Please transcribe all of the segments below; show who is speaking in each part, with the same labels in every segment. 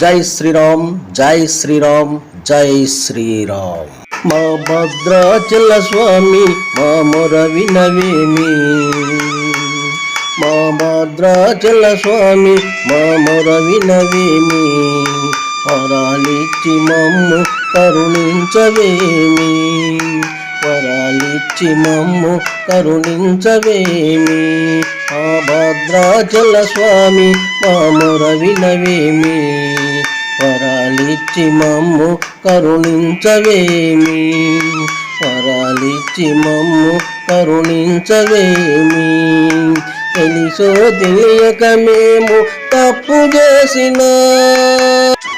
Speaker 1: జై శ్రీరామ్ జై శ్రీరామ్ జై శ్రీరామ్. మా భద్రాచల స్వామి మా మొర వినవేమి మా భద్రాచల స్వామి మా మొర వినవేమి వరాలిచ్చి మమ్ము కరుణించవేమి. వరాలిచ్చి మమ్ము కరుణించవేమి. మా భద్రాచల స్వామి మా మొర వినవేమి వరాలిచ్చి మమ్ము కరుణించవేమి. వరాలిచ్చి మమ్ము కరుణించవేమి. తెలుసో తెలియక మేము తప్పు చేసిన.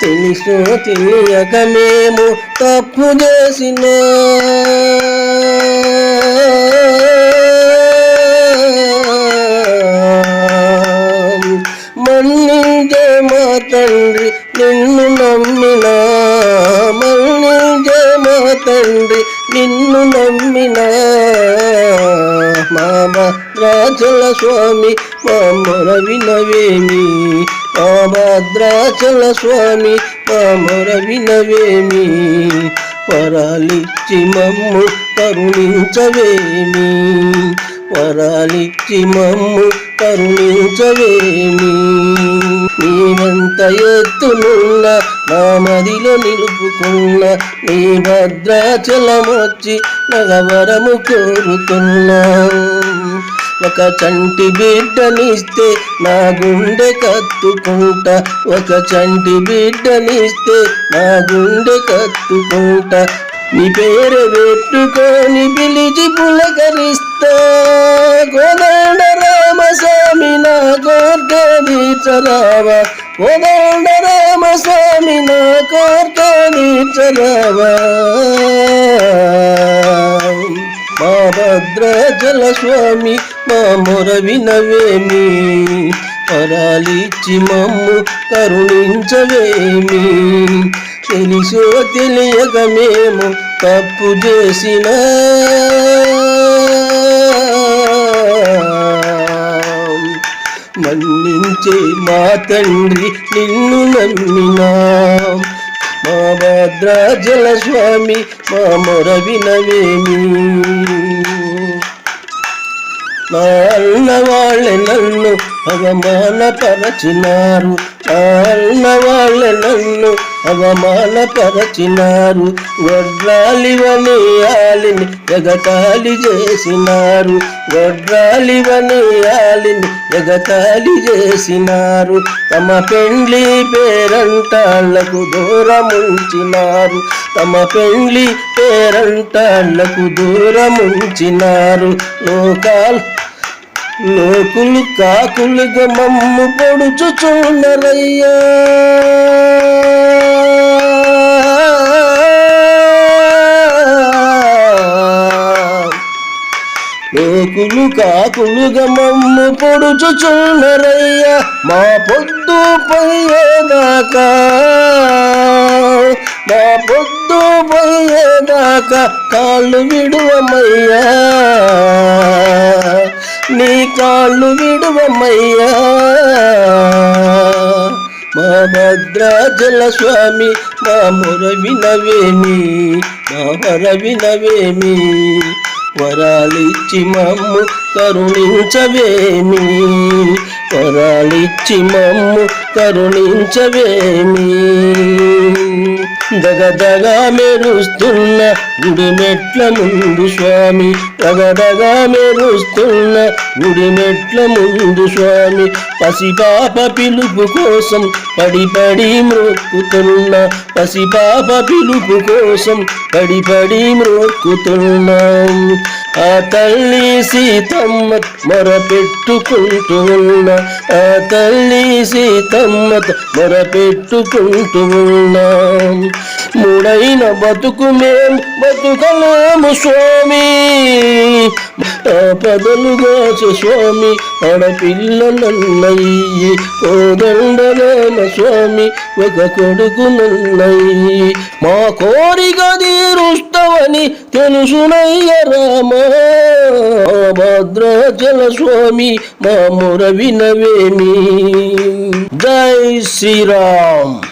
Speaker 1: తెలుసో తెలియక మేము తప్పు చేసిన. నమ్మినా మా భద్రాచల స్వామి మామర వినవేమి మా భద్రాచల స్వామి మామర వినవేమి వరాలిచ్చి మమ్ము కరుణించవేమి. వరాలిచ్చి మమ్ము కరుణించవేమి. నీవంత ఎత్తునున్న నా మదిలో నిలుపుకున్న నీ భద్రాచలమొచ్చి నగవరము కోరుతున్నా. ఒక చంటి బిడ్డనిస్తే నా గుండె కత్తుకుంటా. ఒక చంటి బిడ్డనిస్తే నా గుండె కత్తుకుంటా. నీ పేరు పెట్టుకొని పిలిచి పులకరిస్తా. గోదండ రామస్వామి నా కోర్క తీర్చరావా కోదండ స్వామి నా కోర్క తీర్చరావా మా భద్రాచల స్వామి మా మొర వినవేమి పరాలిచ్చి మమ్ము కరుణించవేమి. తెలుసో తెలియక మేము తప్పు చేసిన. మన్నించే మా తండ్రి నిన్ను నమ్మినా. మా భద్రాచల స్వామి మా మొర వినవేమి నా అన్న వాళ్ళే నన్ను అవమానపరచినారు. నా అన్న అవమానపరచినారు గొడ్రాలివని ఆలిని ఎగతాళి చేసినారు. గొడ్రాలివని ఆలిని ఎగతాళి చేసినారు. తమ పెండ్లి పేరంటాళ్ళకు దూరముంచినారు. తమ పెండ్లి పేరంటాళ్ళకు దూరముంచినారు. లోకాలు లోకులు కాకులుగా మమ్ము పొడుచుచున్నరయ్యా కొడుకులు కాకులుగా మమ్ము పొడుచుచున్నరయ్య మా పొద్దు పోయేదాకా. మా పొద్దు పోయేదాకా కాళ్ళు విడువమయ్యా నీ కాళ్ళు విడువమయ్యా మా భద్రాచల స్వామి మా మురవినవేమి మా వరవినవేమి వరాలిచ్చి మమ్ము కరుణించవేమి? వరాలిచ్చి మమ్ము కరుణించవేమి? దగదగా మెరుస్తున్న గుడి మెట్ల ముందు స్వామి దగదగా మెరుస్తున్న గుడి మెట్ల ముందు స్వామి పసిపాప పిలుపు కోసం పడి పడి పసి పసిపాప పిలుపు కోసం పడి పడి మ్రొక్కుతున్నాం. ఆ తల్లి సీతమ్మ మొరపెట్టుకుంటున్న ఆ తల్లి సీతమ్మ మొరపెట్టుకుంటున్నాం. మూడైన బతుకు మేం బతుకలేము స్వామి. ఆ స్వామి ఆడపిల్లలన్నయ్యి కోదండరామ స్వామి ఒక కొడుకు నన్నయ్యి. మా కోరిక తీరుస్తావని తెలుసునయ్య రామ. భద్రాచల స్వామి మా మురవినవేమి జై శ్రీరామ్.